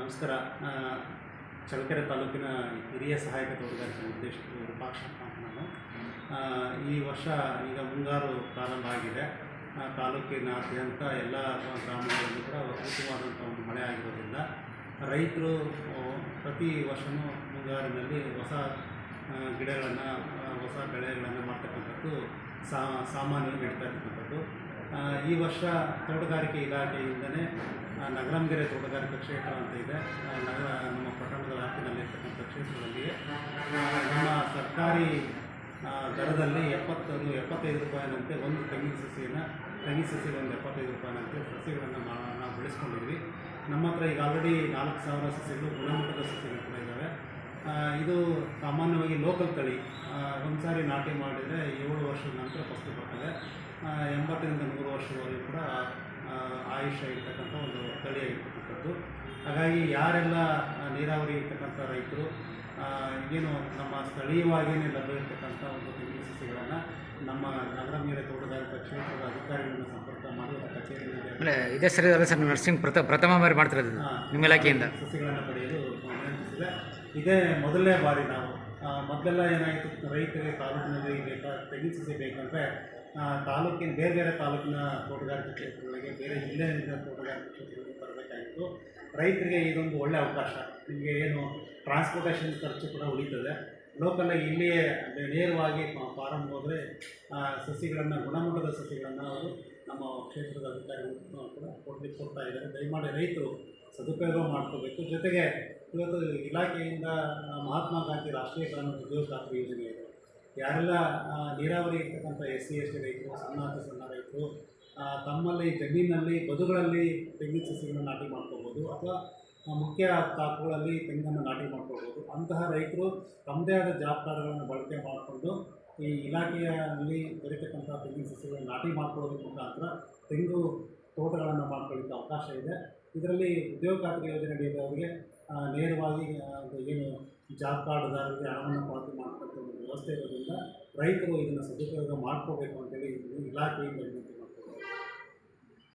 ನಮಸ್ಕಾರ. ಚಳ್ಳಕೆರೆ ತಾಲೂಕಿನ ಹಿರಿಯ ಸಹಾಯಕ ತೋಟಗಾರಿಕೆ ನಿರ್ದೇಶಕರು ರೂಪಾಕ್ಷಪ್ಪ ನಾನು. ಈ ವರ್ಷ ಈಗ ಮುಂಗಾರು ಪ್ರಾರಂಭ ಆಗಿದೆ. ತಾಲೂಕಿನಾದ್ಯಂತ ಎಲ್ಲ ಗ್ರಾಮಗಳಲ್ಲೂ ಕೂಡ ಉತ್ತಮವಾದಂಥ ಒಂದು ಮಳೆ ಆಗಿರೋದ್ರಿಂದ ರೈತರು ಪ್ರತಿ ವರ್ಷವೂ ಮುಂಗಾರಿನಲ್ಲಿ ಹೊಸ ಗಿಡಗಳನ್ನು ಹೊಸ ಬೆಳೆಗಳನ್ನು ಮಾಡ್ತಕ್ಕಂಥದ್ದು ಸಾ, ಸಾಮಾನ್ಯವಾಗಿ ನಡೀತಾ ಇರ್ತಕ್ಕಂಥದ್ದು. ಈ ವರ್ಷ ತೋಟಗಾರಿಕೆ ಇಲಾಖೆಯಿಂದನೇ ನಗರಂಗೆರೆ ತೋಟಗಾರಿಕೆ ಕ್ಷೇತ್ರ ಅಂತ ಇದೆ. ನಗರ ನಮ್ಮ ಪಟ್ಟಣದ ವ್ಯಾಪ್ತಿನಲ್ಲಿರ್ತಕ್ಕಂಥ ಕ್ಷೇತ್ರದಲ್ಲಿ ಆ, ನಮ್ಮ ಸರ್ಕಾರಿ ದರದಲ್ಲಿ ಎಪ್ಪತ್ತೊಂದು ಎಪ್ಪತ್ತೈದು ರೂಪಾಯಿನಂತೆ ಒಂದು ತೆಂಗಿನ ಸಸಿಯನ್ನು ತೆಂಗಿನ ಸಸಿಗೆ ಒಂದು ಎಪ್ಪತ್ತೈದು ರೂಪಾಯಿನಂತೆ ಸಸಿಗಳನ್ನು ನಾವು ಬೆಳೆಸ್ಕೊಂಡಿದ್ವಿ. ನಮ್ಮ ಹತ್ರ ಈಗ ಆಲ್ರೆಡಿ ನಾಲ್ಕು ಸಾವಿರ ಸಸಿಗಳು ಗುಣಮಟ್ಟದ ಸಸಿಗಳು ಕೂಡ ಇದ್ದಾವೆ. ಇದು ಸಾಮಾನ್ಯವಾಗಿ ಲೋಕಲ್ ತಳಿ. ಒಂದು ಸಾರಿ ನಾಟಿ ಮಾಡಿದರೆ ಏಳು ವರ್ಷದ ನಂತರ ಫಸಲು ಬರ್ತದೆ. ಎಂಬತ್ತರಿಂದ ನೂರು ವರ್ಷದವರೆಗೂ ಕೂಡ ಆಯುಷ್ಯ ಇರ್ತಕ್ಕಂಥ ಒಂದು ತಳಿಯಾಗಿರ್ತಕ್ಕಂಥದ್ದು ಹಾಗಾಗಿ ಯಾರೆಲ್ಲ ನೀರಾವರಿ ಇರ್ತಕ್ಕಂಥ ರೈತರು ಏನು ನಮ್ಮ ಸ್ಥಳೀಯವಾಗಿಯೇ ಲಭ್ಯವಿರ್ತಕ್ಕಂಥ ಒಂದು ತೆಂಗಿನ ಸಸಿಗಳನ್ನು ನಮ್ಮ ನಗರ ಮೇಲೆ ತೋಟಗಾರಿಕಾ ಕ್ಷೇತ್ರದ ಅಧಿಕಾರಿಗಳನ್ನು ಸಂಪರ್ಕ ಮಾಡಿ ಕಚೇರಿಯಲ್ಲಿ ಆಮೇಲೆ ಇದೇ ಸರಿ ಅಲ್ಲ ಸರ್ ನರ್ಸಿಂಗ್ ಪ್ರಥ ಪ್ರಥಮ ಬಾರಿ ಮಾಡ್ತಿರೋದು. ನಿಮ್ಮ ಇಲಾಖೆಯಿಂದ. ಸಸಿಗಳನ್ನು ಪಡೆಯಲು ವಿನಂತಿಸಿದೆ ಇದೇ ಮೊದಲನೇ ಬಾರಿ ನಾವು ಮೊದಲೆಲ್ಲ ಏನಾಯಿತು, ರೈತರಿಗೆ ತಾಲೂಕಿನಲ್ಲಿ ಬೇಕಾ ತೆಂಗಿನ ಸಸಿ ಬೇಕಂದರೆ ತಾಲೂಕಿನ, ಬೇರೆ ಬೇರೆ ತಾಲೂಕಿನ ತೋಟಗಾರಿಕೆ ಕ್ಷೇತ್ರಗಳಿಗೆ, ಬೇರೆ ಜಿಲ್ಲೆಯಿಂದ ತೋಟಗಾರಿಕೆ ಕ್ಷೇತ್ರಗಳಿಗೆ ಬರಬೇಕಾಗಿತ್ತು. ರೈತರಿಗೆ ಇದೊಂದು ಒಳ್ಳೆಯ ಅವಕಾಶ. ನಿಮಗೆ ಏನು ಟ್ರಾನ್ಸ್ಪೋರ್ಟೇಷನ್ ಖರ್ಚು ಕೂಡ ಉಳಿತದೆ. ಲೋಕಲಾಗಿ ಇಲ್ಲಿಯೇ ನೇರವಾಗಿ ಫಾರಮ್ ಹೋದರೆ ಸಸಿಗಳನ್ನು, ಗುಣಮಟ್ಟದ ಸಸಿಗಳನ್ನು ಅವರು ಕ್ಷೇತ್ರದ ಅಧಿಕಾರಿಗಳು ಕೂಡ ಕೊಡಲಿಕ್ಕೆ ಕೊಡ್ತಾ ಇದ್ದಾರೆ. ದಯಮಾಡಿ ರೈತರು ಸದುಪಯೋಗ ಮಾಡ್ಕೋಬೇಕು. ಜೊತೆಗೆ ಇವತ್ತು ಇಲಾಖೆಯಿಂದ ಮಹಾತ್ಮ ಗಾಂಧಿ ರಾಷ್ಟ್ರೀಯ ಗ್ರಾಮೀಣ ಉದ್ಯೋಗ ಖಾತ್ರಿ ಯೋಜನೆ ಇದೆ. ಯಾರೆಲ್ಲ ನೀರಾವರಿ ಇರ್ತಕ್ಕಂಥ ಎಸ್ ಸಿ ಎಸ್ ಟಿ ರೈತರು, ಸಣ್ಣ ಅತಿ ಸಣ್ಣ ರೈತರು ತಮ್ಮಲ್ಲಿ, ಜಮೀನಲ್ಲಿ, ಬದುಗಳಲ್ಲಿ ತೆಂಗಿನ ಸಸಿಗಳನ್ನು ನಾಟಿ ಮಾಡ್ಕೋಬೋದು ಅಥವಾ ಮುಖ್ಯ ತಾಕುಗಳಲ್ಲಿ ತೆಂಗನ್ನು ನಾಟಿ ಮಾಡ್ಕೋಬೋದು. ಅಂತಹ ರೈತರು ತಮ್ಮದೇ ಆದ ಜವಾಬ್ದಾರಿಗಳನ್ನು ಬಳಕೆ ಮಾಡಿಕೊಂಡು ಈ ಇಲಾಖೆಯಲ್ಲಿ ದೊರೆತಕ್ಕಂಥ ನಾಟಿ ಮಾಡ್ಕೊಳ್ಳೋದ್ರ ಮುಖಾಂತರ ತೆಂಗು ತೋಟಗಳನ್ನು ಮಾಡ್ಕೊಳ್ಳಿಕ್ಕೆ ಅವಕಾಶ ಇದೆ. ಇದರಲ್ಲಿ ಉದ್ಯೋಗ ಖಾತ್ರಿ ಯೋಜನೆ ಅಡಿಯಲ್ಲಿ ಅವರಿಗೆ ನೇರವಾಗಿ ಏನು ಜಾಬ್ ಕಾರ್ಡ್ದಾರರಿಗೆ ಹಣವನ್ನು ಪಾವತಿ ಮಾಡ್ತಕ್ಕಂಥ ವ್ಯವಸ್ಥೆ ಇರೋದ್ರಿಂದ ರೈತರು ಇದನ್ನು ಸದುಪಯೋಗ ಮಾಡ್ಕೋಬೇಕು ಅಂತೇಳಿ ಇಲಾಖೆಯಿಂದ